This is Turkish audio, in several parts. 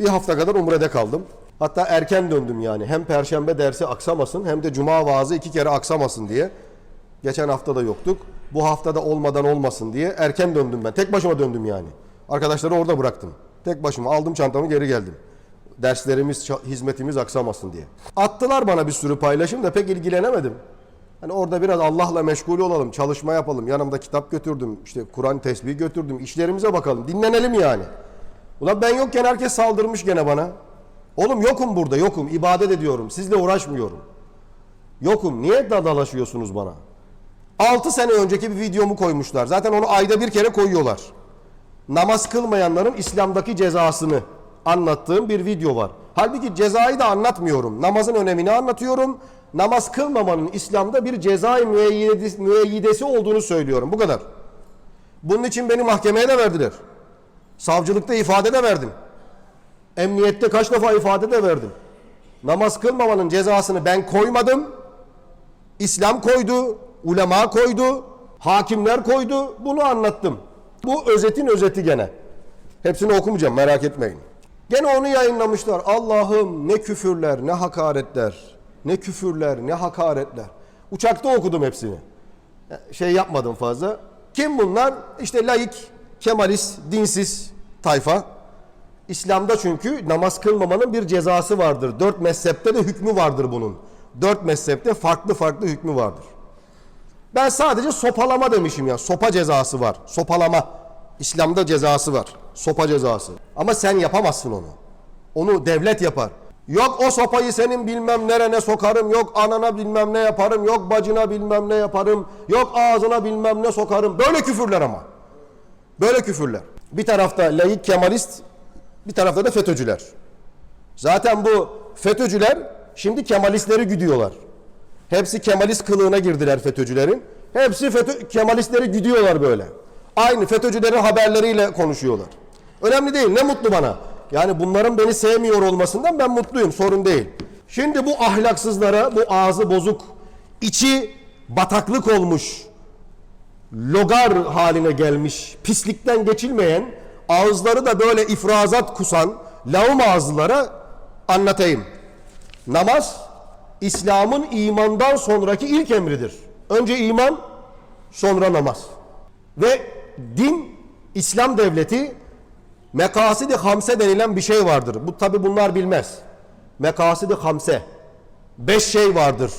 Bir hafta kadar Umre'de kaldım. Hatta erken döndüm yani. Hem perşembe dersi aksamasın hem de cuma vaazı iki kere aksamasın diye. Geçen hafta da yoktuk. Bu hafta da olmadan olmasın diye erken döndüm ben. Tek başıma döndüm yani. Arkadaşları orada bıraktım. Tek başıma aldım çantamı geri geldim. Derslerimiz, hizmetimiz aksamasın diye. Attılar bana bir sürü paylaşım da pek ilgilenemedim. Hani orada biraz Allah'la meşgul olalım, çalışma yapalım. Yanımda kitap götürdüm, işte Kur'an tesbih götürdüm. İşlerimize bakalım, dinlenelim yani. Ulan ben yokken herkes saldırmış gene bana. Oğlum yokum burada, yokum. İbadet ediyorum, sizle uğraşmıyorum. Yokum, niye dadalaşıyorsunuz bana? 6 sene önceki bir videomu koymuşlar. Zaten onu ayda bir kere koyuyorlar. Namaz kılmayanların İslam'daki cezasını anlattığım bir video var. Halbuki cezayı da anlatmıyorum. Namazın önemini anlatıyorum. Namaz kılmamanın İslam'da bir cezai müeyyidesi, olduğunu söylüyorum. Bu kadar. Bunun için beni mahkemeye de verdiler. Savcılıkta ifade de verdim. Emniyette kaç defa ifade de verdim. Namaz kılmamanın cezasını ben koymadım. İslam koydu, ulema koydu, hakimler koydu. Bunu anlattım. Bu özetin özeti gene. Hepsini okumayacağım merak etmeyin. Gene onu yayınlamışlar. Allah'ım ne küfürler, ne hakaretler. Ne küfürler, ne hakaretler. Uçakta okudum hepsini. Şey yapmadım fazla. Kim bunlar? İşte laik, kemalist, dinsiz tayfa. İslam'da çünkü namaz kılmamanın bir cezası vardır. Dört mezhepte de hükmü vardır bunun. Dört mezhepte farklı farklı hükmü vardır. Ben sadece sopalama demişim ya. Sopa cezası var. Sopalama. İslam'da cezası var. Sopa cezası. Ama sen yapamazsın onu. Onu devlet yapar. Yok o sopayı senin bilmem nerene sokarım. Yok anana bilmem ne yaparım. Yok bacına bilmem ne yaparım. Yok ağzına bilmem ne sokarım. Böyle küfürler ama. Böyle küfürler. Bir tarafta laik kemalist, bir tarafta da FETÖ'cüler. Zaten bu FETÖ'cüler şimdi Kemalistleri güdüyorlar. Hepsi Kemalist kılığına girdiler FETÖ'cülerin. Hepsi FETÖ, Kemalistleri güdüyorlar böyle. Aynı FETÖ'cülerin haberleriyle konuşuyorlar. Önemli değil ne mutlu bana. Yani bunların beni sevmiyor olmasından ben mutluyum sorun değil. Şimdi bu ahlaksızlara bu ağzı bozuk, içi bataklık olmuş, logar haline gelmiş, pislikten geçilmeyen, ağızları da böyle ifrazat kusan lavım ağızlılara anlatayım. Namaz, İslam'ın imandan sonraki ilk emridir. Önce iman, sonra namaz. Ve din, İslam devleti mekasidi hamse denilen bir şey vardır. Bu tabi bunlar bilmez. Mekasidi hamse. Beş şey vardır.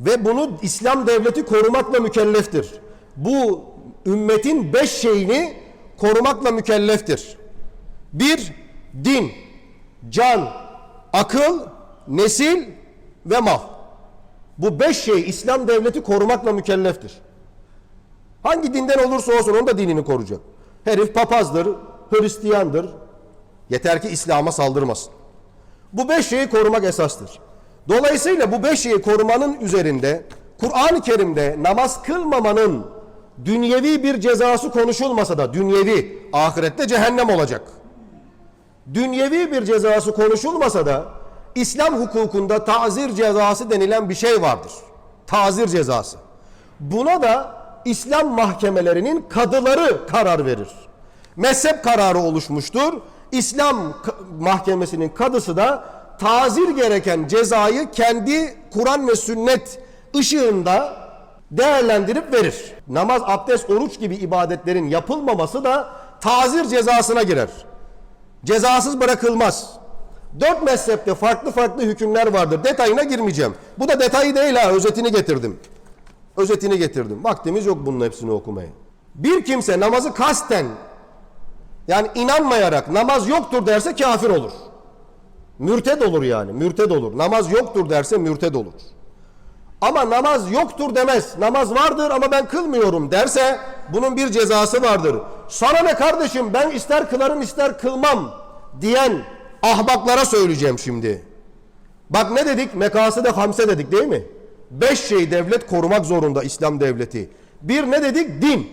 Ve bunu İslam devleti korumakla mükelleftir. Bu ümmetin beş şeyini korumakla mükelleftir. Bir, din, can, akıl, nesil ve mal. Bu beş şey İslam devleti korumakla mükelleftir. Hangi dinden olursa olsun onun da dinini koruyacak. Herif papazdır, Hristiyandır. Yeter ki İslam'a saldırmasın. Bu beş şeyi korumak esastır. Dolayısıyla bu beş şeyi korumanın üzerinde Kur'an-ı Kerim'de namaz kılmamanın dünyevi bir cezası konuşulmasa da dünyevi ahirette cehennem olacak. Dünyevi bir cezası konuşulmasa da İslam hukukunda tazir cezası denilen bir şey vardır. Tazir cezası. Buna da İslam mahkemelerinin kadıları karar verir. Mezhep kararı oluşmuştur. İslam mahkemesinin kadısı da tazir gereken cezayı kendi Kur'an ve sünnet ışığında değerlendirip verir. Namaz, abdest, oruç gibi ibadetlerin yapılmaması da tazir cezasına girer. Cezasız bırakılmaz. Dört mezhepte farklı farklı hükümler vardır. Detayına girmeyeceğim. Bu da detayı değil ha, özetini getirdim. Özetini getirdim. Vaktimiz yok bunun hepsini okumaya. Bir kimse namazı kasten yani inanmayarak namaz yoktur derse kafir olur. Mürted olur yani. Mürted olur. Namaz yoktur derse mürted olur. Ama namaz yoktur demez. Namaz vardır ama ben kılmıyorum derse bunun bir cezası vardır. Sana ne kardeşim ben ister kılarım ister kılmam diyen ahmaklara söyleyeceğim şimdi. Bak ne dedik? Mekası hamse dedik değil mi? Beş şey devlet korumak zorunda İslam devleti. Bir ne dedik? Din.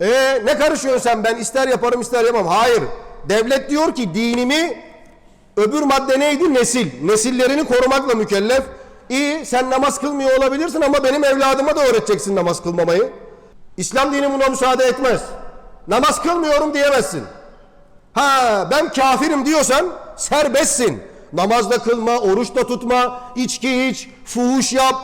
E ne karışıyorsun sen? Ben ister yaparım ister yapmam. Hayır. Devlet diyor ki dinimi öbür madde neydi? Nesil. Nesillerini korumakla mükellef. İyi sen namaz kılmıyor olabilirsin ama benim evladıma da öğreteceksin namaz kılmamayı. İslam dini buna müsaade etmez. Namaz kılmıyorum diyemezsin. Ha ben kafirim diyorsan serbestsin. Namazda kılma, oruç da tutma, içki iç, fuhuş yap,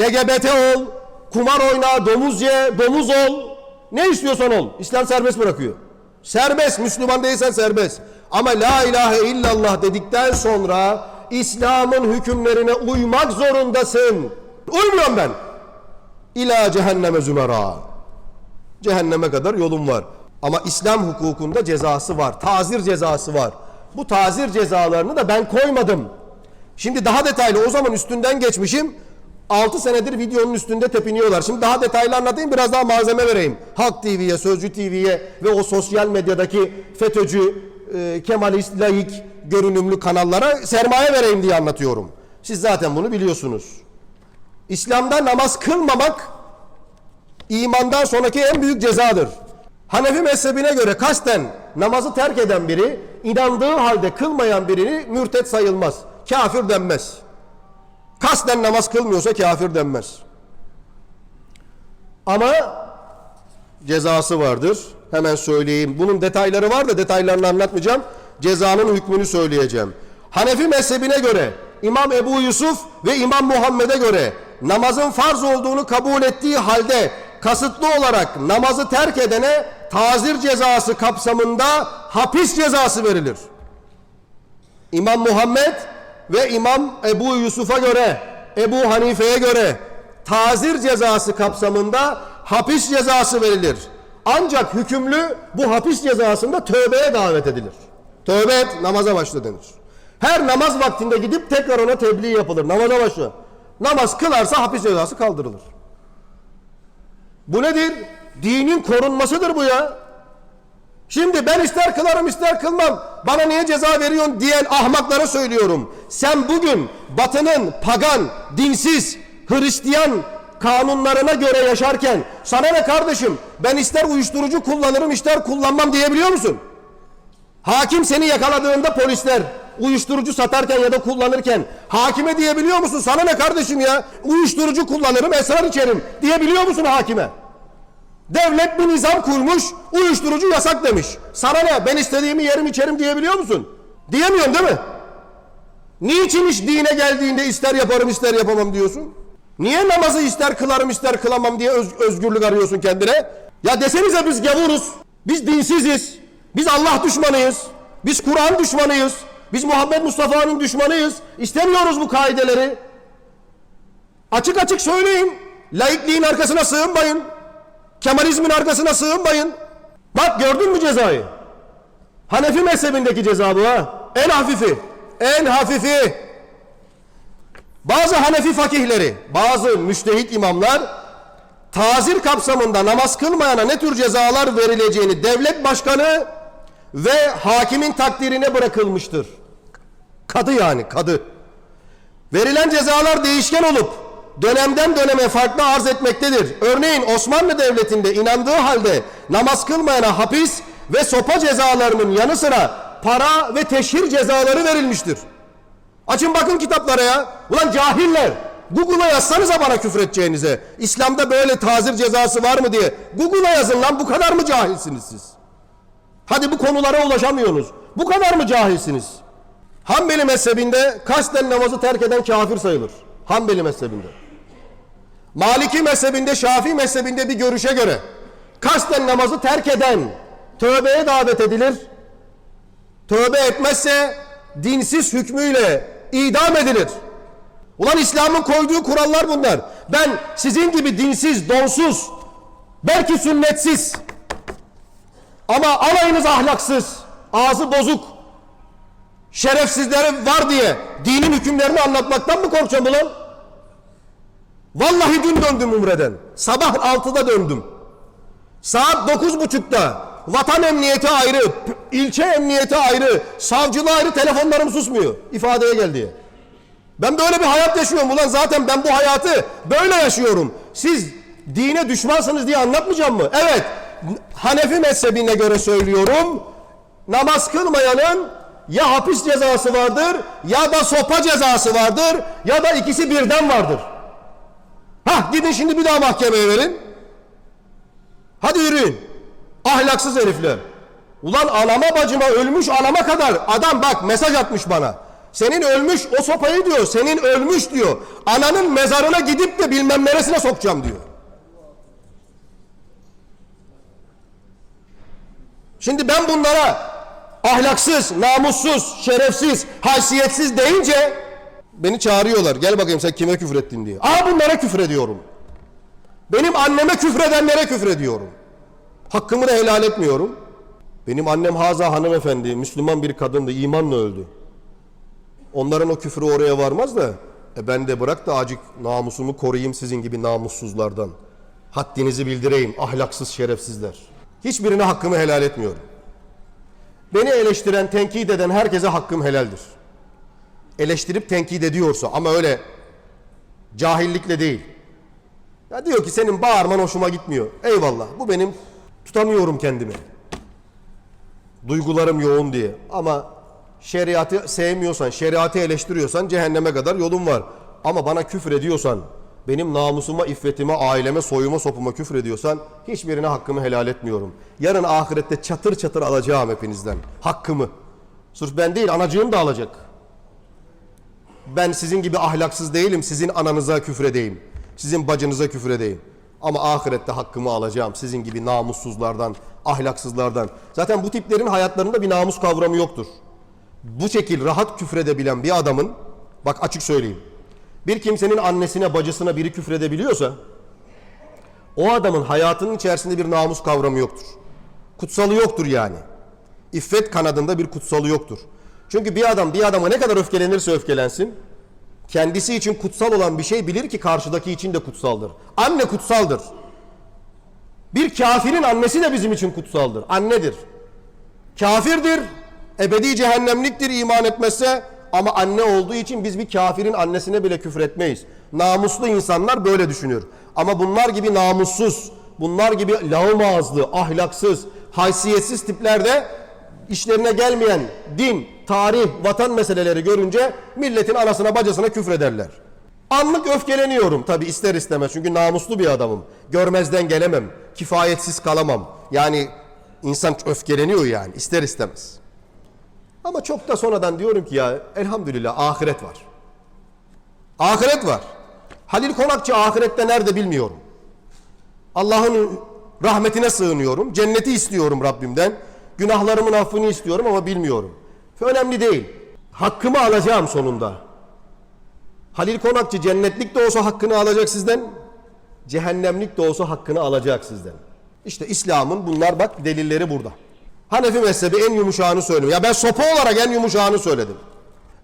LGBT ol, kumar oyna, domuz ye, domuz ol. Ne istiyorsan ol. İslam serbest bırakıyor. Serbest, Müslüman değilsen serbest. Ama la ilahe illallah dedikten sonra İslam'ın hükümlerine uymak zorundasın. Uymuyorum ben. İla cehenneme zümera. Cehenneme kadar yolum var. Ama İslam hukukunda cezası var. Tazir cezası var. Bu tazir cezalarını da ben koymadım. Şimdi daha detaylı o zaman üstünden geçmişim. 6 senedir videonun üstünde tepiniyorlar. Şimdi daha detaylı anlatayım biraz daha malzeme vereyim. Halk TV'ye, Sözcü TV'ye ve o sosyal medyadaki FETÖ'cü, e, Kemalist, laik görünümlü kanallara sermaye vereyim diye anlatıyorum. Siz zaten bunu biliyorsunuz. İslam'da namaz kılmamak imandan sonraki en büyük cezadır. Hanefi mezhebine göre kasten namazı terk eden biri inandığı halde kılmayan birini mürtet sayılmaz. Kafir denmez. Kasten namaz kılmıyorsa kafir denmez. Ama cezası vardır. Hemen söyleyeyim. Bunun detayları var da detaylarını anlatmayacağım. Cezanın hükmünü söyleyeceğim. Hanefi mezhebine göre İmam Ebu Yusuf ve İmam Muhammed'e göre namazın farz olduğunu kabul ettiği halde kasıtlı olarak namazı terk edene tazir cezası kapsamında hapis cezası verilir. İmam Muhammed ve İmam Ebu Yusuf'a göre, Ebu Hanife'ye göre tazir cezası kapsamında hapis cezası verilir. Ancak hükümlü bu hapis cezasında tövbeye davet edilir. Tövbe et, namaza başla denir. Her namaz vaktinde gidip tekrar ona tebliğ yapılır. Namaza başla. Namaz kılarsa hapis cezası kaldırılır. Bu nedir? Dinin korunmasıdır bu ya. Şimdi ben ister kılarım ister kılmam. Bana niye ceza veriyorsun diyen ahmaklara söylüyorum. Sen bugün batının pagan, dinsiz, Hristiyan kanunlarına göre yaşarken sana ne kardeşim ben ister uyuşturucu kullanırım ister kullanmam diyebiliyor musun? Hakim seni yakaladığında polisler uyuşturucu satarken ya da kullanırken hakime diyebiliyor musun? Sana ne kardeşim ya? Uyuşturucu kullanırım, esrar içerim diyebiliyor musun hakime? Devlet bir nizam kurmuş, uyuşturucu yasak demiş. Sana ne? Ben istediğimi yerim içerim diyebiliyor musun? Diyemiyorsun değil mi? Niçin iş dine geldiğinde ister yaparım ister yapamam diyorsun? Niye namazı ister kılarım ister kılamam diye öz- özgürlük arıyorsun kendine? Ya desenize biz gavuruz, biz dinsiziz, biz Allah düşmanıyız, biz Kur'an düşmanıyız, biz Muhammed Mustafa'nın düşmanıyız. İstemiyoruz bu kaideleri. Açık açık söyleyin. Laikliğin arkasına sığınmayın. Kemalizmin arkasına sığınmayın. Bak gördün mü cezayı? Hanefi mezhebindeki ceza bu ha. En hafifi. En hafifi. Bazı Hanefi fakihleri, bazı müştehit imamlar tazir kapsamında namaz kılmayana ne tür cezalar verileceğini devlet başkanı ve hakimin takdirine bırakılmıştır. Kadı yani kadı. Verilen cezalar değişken olup dönemden döneme farklı arz etmektedir. Örneğin Osmanlı Devleti'nde inandığı halde namaz kılmayana hapis ve sopa cezalarının yanı sıra para ve teşhir cezaları verilmiştir. Açın bakın kitaplara ya. Ulan cahiller. Google'a yazsanıza bana küfredeceğinize. İslam'da böyle tazir cezası var mı diye. Google'a yazın lan bu kadar mı cahilsiniz siz? Hadi bu konulara ulaşamıyorsunuz. Bu kadar mı cahilsiniz? Hanbeli mezhebinde kasten namazı terk eden kafir sayılır. Hanbeli mezhebinde. Maliki mezhebinde, Şafii mezhebinde bir görüşe göre kasten namazı terk eden tövbeye davet edilir. Tövbe etmezse dinsiz hükmüyle idam edilir. Ulan İslam'ın koyduğu kurallar bunlar. Ben sizin gibi dinsiz, donsuz, belki sünnetsiz ama alayınız ahlaksız, ağzı bozuk, şerefsizleri var diye dinin hükümlerini anlatmaktan mı korkacağım ulan? Vallahi dün döndüm Umre'den. Sabah 6'da döndüm. Saat 9.30'da vatan emniyeti ayrı, ilçe emniyeti ayrı, savcılığı ayrı telefonlarım susmuyor ifadeye gel diye. Ben böyle bir hayat yaşıyorum ulan zaten ben bu hayatı böyle yaşıyorum. Siz dine düşmansınız diye anlatmayacağım mı? Evet Hanefi mezhebine göre söylüyorum. Namaz kılmayanın ya hapis cezası vardır ya da sopa cezası vardır ya da ikisi birden vardır. Hah gidin şimdi bir daha mahkemeye verin. Hadi yürüyün. Ahlaksız herifler. Ulan anama bacıma ölmüş anama kadar adam bak mesaj atmış bana. Senin ölmüş o sopayı diyor senin ölmüş diyor. Ananın mezarına gidip de bilmem neresine sokacağım diyor. Şimdi ben bunlara ahlaksız, namussuz, şerefsiz, haysiyetsiz deyince beni çağırıyorlar. Gel bakayım sen kime küfür ettin diye. Aa bunlara küfür ediyorum. Benim anneme küfredenlere küfür ediyorum. Hakkımı da helal etmiyorum. Benim annem Haza hanımefendi, Müslüman bir kadındı, imanla öldü. Onların o küfrü oraya varmaz da, e ben de bırak da acık namusumu koruyayım sizin gibi namussuzlardan. Haddinizi bildireyim, ahlaksız şerefsizler. Hiçbirine hakkımı helal etmiyorum. Beni eleştiren, tenkit eden herkese hakkım helaldir. Eleştirip tenkit ediyorsa ama öyle cahillikle değil. Ya diyor ki senin bağırman hoşuma gitmiyor. Eyvallah bu benim tutamıyorum kendimi. Duygularım yoğun diye. Ama şeriatı sevmiyorsan, şeriatı eleştiriyorsan cehenneme kadar yolun var. Ama bana küfür ediyorsan, benim namusuma, iffetime, aileme, soyuma, sopuma küfür ediyorsan hiçbirine hakkımı helal etmiyorum. Yarın ahirette çatır çatır alacağım hepinizden. Hakkımı. Sırf ben değil anacığım da alacak. Ben sizin gibi ahlaksız değilim. Sizin ananıza küfredeyim. Sizin bacınıza küfredeyim. Ama ahirette hakkımı alacağım. Sizin gibi namussuzlardan, ahlaksızlardan. Zaten bu tiplerin hayatlarında bir namus kavramı yoktur. Bu şekil rahat küfredebilen bir adamın, bak açık söyleyeyim. Bir kimsenin annesine, bacısına biri küfredebiliyorsa, o adamın hayatının içerisinde bir namus kavramı yoktur. Kutsalı yoktur yani. İffet kanadında bir kutsalı yoktur. Çünkü bir adam bir adama ne kadar öfkelenirse öfkelensin, kendisi için kutsal olan bir şey bilir ki karşıdaki için de kutsaldır. Anne kutsaldır. Bir kafirin annesi de bizim için kutsaldır. Annedir. Kafirdir, ebedi cehennemliktir iman etmezse ama anne olduğu için biz bir kafirin annesine bile küfür etmeyiz. Namuslu insanlar böyle düşünür. Ama bunlar gibi namussuz, bunlar gibi lağım ağızlı, ahlaksız, haysiyetsiz tiplerde işlerine gelmeyen din, tarih, vatan meseleleri görünce milletin anasına bacasına küfrederler. Anlık öfkeleniyorum tabi ister istemez çünkü namuslu bir adamım. Görmezden gelemem, kifayetsiz kalamam. Yani insan öfkeleniyor yani ister istemez. Ama çok da sonradan diyorum ki ya elhamdülillah ahiret var. Ahiret var. Halil Konakçı ahirette nerede bilmiyorum. Allah'ın rahmetine sığınıyorum. Cenneti istiyorum Rabbimden. Günahlarımın affını istiyorum ama bilmiyorum. Önemli değil. Hakkımı alacağım sonunda. Halil Konakçı cennetlik de olsa hakkını alacak sizden. Cehennemlik de olsa hakkını alacak sizden. İşte İslam'ın bunlar bak delilleri burada. Hanefi mezhebi en yumuşağını söylüyor. Ya ben sopa olarak en yumuşağını söyledim.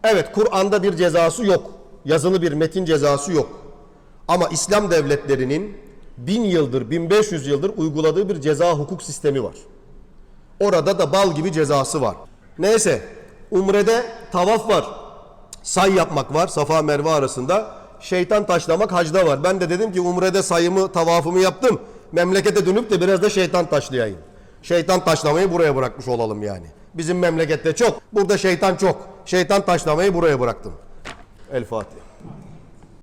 Evet Kur'an'da bir cezası yok. Yazılı bir metin cezası yok. Ama İslam devletlerinin bin yıldır, 1500 yıldır uyguladığı bir ceza hukuk sistemi var. Orada da bal gibi cezası var. Neyse umrede tavaf var. Say yapmak var Safa Merve arasında. Şeytan taşlamak hacda var. Ben de dedim ki umrede sayımı tavafımı yaptım. Memlekete dönüp de biraz da şeytan taşlayayım. Şeytan taşlamayı buraya bırakmış olalım yani. Bizim memlekette çok. Burada şeytan çok. Şeytan taşlamayı buraya bıraktım. El Fatiha.